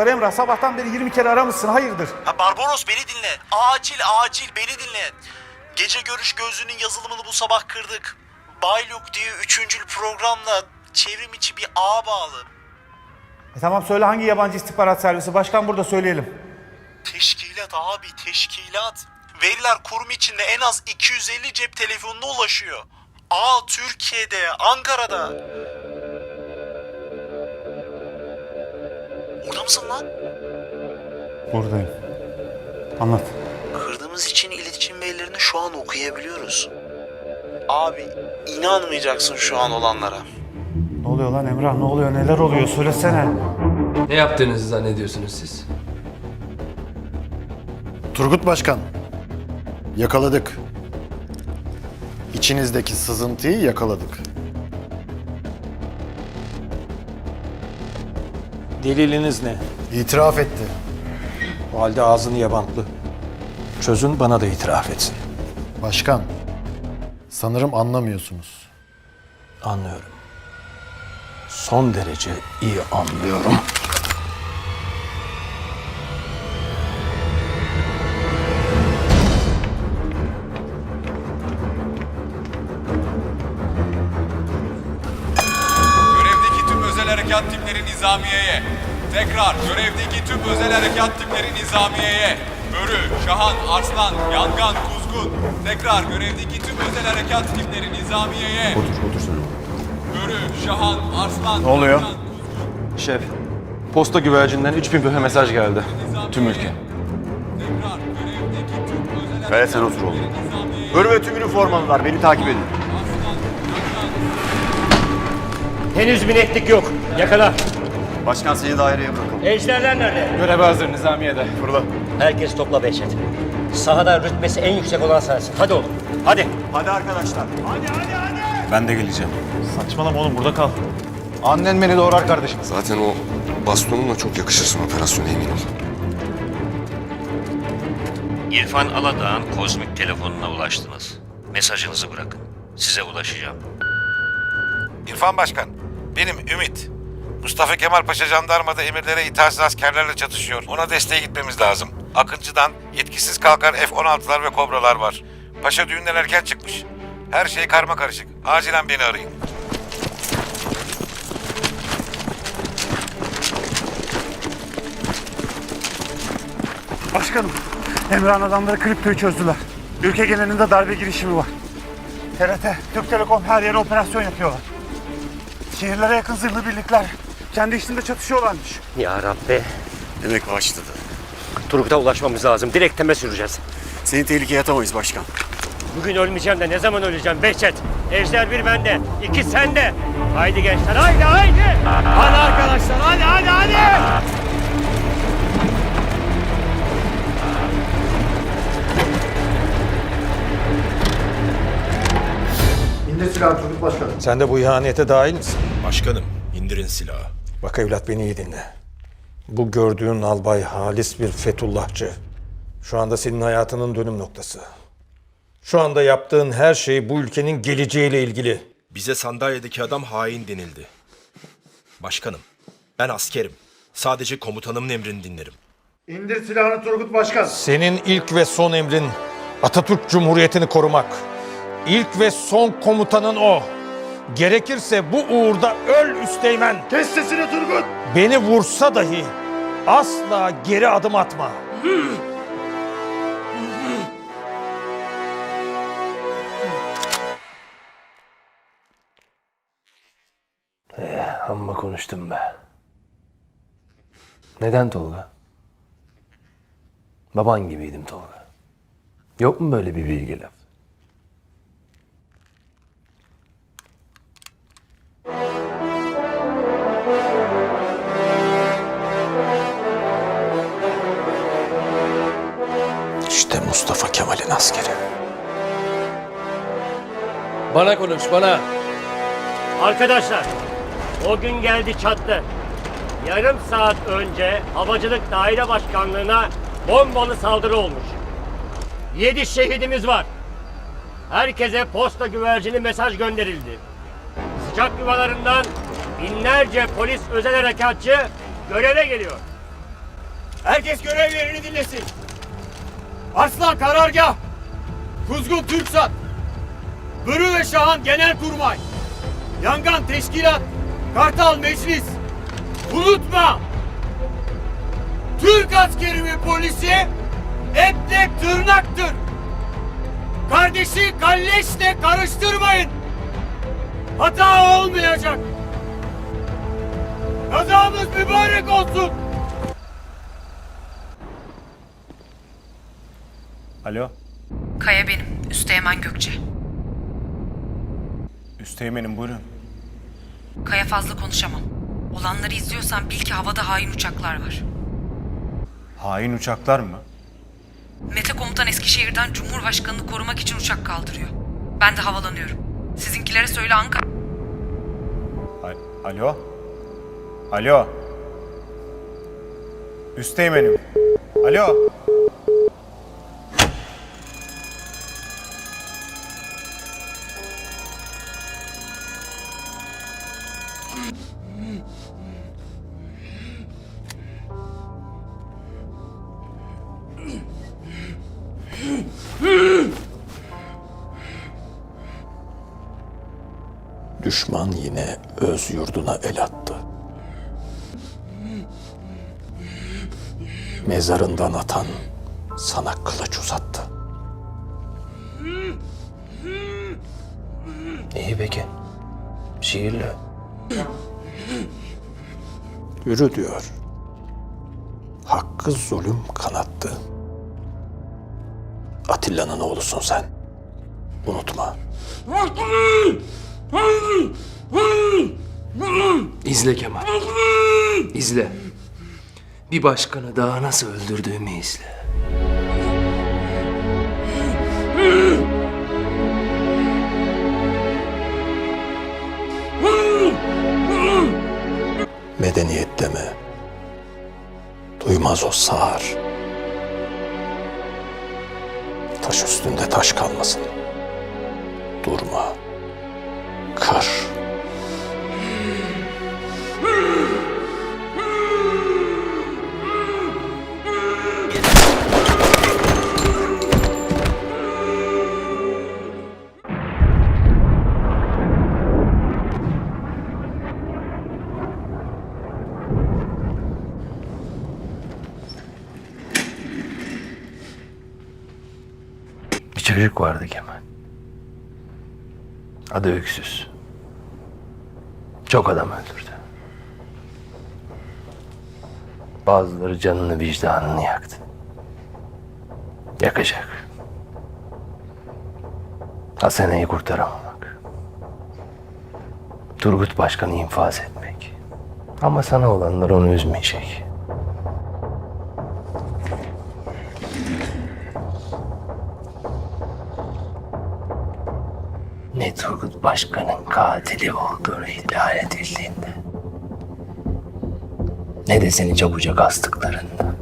çocuklar. Emrah sabahtan beri 20 kere aramışsın. Hayırdır? Ha Barbaros beni dinle. Acil acil beni dinle. Gece görüş gözlüğünün yazılımını bu sabah kırdık. Baylok diye üçüncül programla çevrim içi bir ağ bağlı. E tamam söyle hangi yabancı istihbarat servisi? Başkan burada söyleyelim. Teşkilat abi teşkilat. Veriler kurum içinde en az 250 cep telefonuna ulaşıyor. Aa Türkiye'de, Ankara'da. Mısın lan? Buradayım. Anlat. Kırdığımız için iletişim maillerini şu an okuyabiliyoruz. Abi inanmayacaksın şu an olanlara. Ne oluyor lan Emrah? Ne oluyor? Neler oluyor? Söylesene. Ne yaptığınızı zannediyorsunuz siz? Turgut Başkan, yakaladık. İçinizdeki sızıntıyı yakaladık. Deliliniz ne? İtiraf etti. O halde ağzını yabantlı. Çözün bana da itiraf etsin. Başkan, sanırım anlamıyorsunuz. Anlıyorum. Son derece iyi anlıyorum. Harekat timleri nizamiyeye. Tekrar görevdeki tüm özel harekat timleri nizamiyeye. Börü, Şahan, Arslan, Yangan, Kuzgun. Tekrar görevdeki tüm özel harekat timleri nizamiyeye. Otur, otur sen. Börü, Şahan, Arslan, Ne oluyor? Şef, posta güvercinden 3000 büfe mesaj geldi. Tüm ülke. Tekrar görevdeki tüm özel harekat Kaya sen otur oğlum. Börü ve tüm üniformalılar beni takip edin. Henüz bir netlik yok. Yakala. Başkan seni daireye bırakalım. Ejderler nerede? Göreve hazır Nizamiye'de. Fırla. Herkes topla Behçet. Sahada rütbesi en yüksek olan sensin. Hadi oğlum. Hadi. Hadi arkadaşlar. Ben de geleceğim. Saçmalama oğlum burada kal. Annen beni doğurar kardeşim. Zaten o bastonunla çok yakışırsın operasyona emin ol. İrfan Aladağ'ın kozmik telefonuna ulaştınız. Mesajınızı bırakın. Size ulaşacağım. İrfan Başkan, benim Ümit. Mustafa Kemal Paşa jandarmada emirlere itaatsiz askerlerle çatışıyor. Ona desteğe gitmemiz lazım. Akıncı'dan yetkisiz kalkan F-16'lar ve Kobralar var. Paşa düğünden erken çıkmış. Her şey karma karışık. Acilen beni arayın. Başkanım, Emrah'ın adamları kriptoyu çözdüler. Ülke genelinde darbe girişimi var. TRT, Türk Telekom her yere operasyon yapıyorlar. Şehirlere yakın zırhlı birlikler kendi içinde çatışıyorlarmış. Ya Rabbi. Demek başladı. Turgut'a ulaşmamız lazım. Direkt teme süreceğiz. Seni tehlikeye atamayız başkan. Bugün ölmeyeceğim de ne zaman öleceğim Behçet? Ejder bir bende, iki sende. Haydi gençler, haydi haydi. Hadi arkadaşlar, hadi hadi hadi. Silahı Turgut Başkan. Sen de bu ihanete dahil misin? Başkanım, indirin silahı. Bak evlat beni iyi dinle. Bu gördüğün albay halis bir Fethullahçı. Şu anda senin hayatının dönüm noktası. Şu anda yaptığın her şey bu ülkenin geleceğiyle ilgili. Bize sandalyedeki adam hain denildi. Başkanım, ben askerim. Sadece komutanımın emrini dinlerim. İndir silahını Turgut Başkan. Senin ilk ve son emrin Atatürk Cumhuriyeti'ni korumak. İlk ve son komutanın o. Gerekirse bu uğurda öl üsteğmen. Kes sesini Turgut. Beni vursa dahi asla geri adım atma. Amma konuştum be. Neden Tolga? Baban gibiydim Tolga. Yok mu böyle bir bilgi laf? Kemal'in askeri. Bana konuş bana. Arkadaşlar, o gün geldi çattı. Yarım saat önce Havacılık Daire Başkanlığı'na bombalı saldırı olmuş. Yedi şehidimiz var. Herkese posta güvercini mesaj gönderildi. Sıcak yuvalarından binlerce polis özel harekatçı göreve geliyor. Herkes görevlerini dinlesin. Arslan Karargah. Kuzgun Türksat. Börü ve Şahan Genelkurmay. Yangan Teşkilat. Kartal Meclis. Unutma. Türk askeri ve polisi etle tırnaktır. Kardeşi kalleşle karıştırmayın. Hata olmayacak. Kazamız mübarek olsun. Alo, Kaya benim. Üsteğmen Gökçe. Üsteğmen'im buyurun. Kaya fazla konuşamam. Olanları izliyorsan bil ki havada hain uçaklar var. Hain uçaklar mı? Mete komutan Eskişehir'den Cumhurbaşkanını korumak için uçak kaldırıyor. Ben de havalanıyorum. Sizinkilere söyle Ankara. Alo? Alo? Üsteğmen'im. Alo? Düşman yine öz yurduna el attı. Mezarından atan sana kılıç uzattı. İyi peki. Şiirle. Yürü diyor. Hakkı zulüm kanattı. Atilla'nın oğlusun sen. Unutma. İzle Kemal. İzle. Bir başkanı daha nasıl öldürdüğümü izle. Medeniyet deme. Duymaz o sağır. Taş üstünde taş kalmasın. Durma. Kır. Çocuk vardı Kemal. Adı Öksüz. Çok adam öldürdü. Bazıları canını vicdanını yaktı. Yakacak. Hasane'yi kurtaramamak. Turgut Başkan'ı infaz etmek. Ama sana olanlar onu üzmeyecek. Başkan'ın katili olduğunu iddia edildiğinde ne de seni çabucak astıklarında.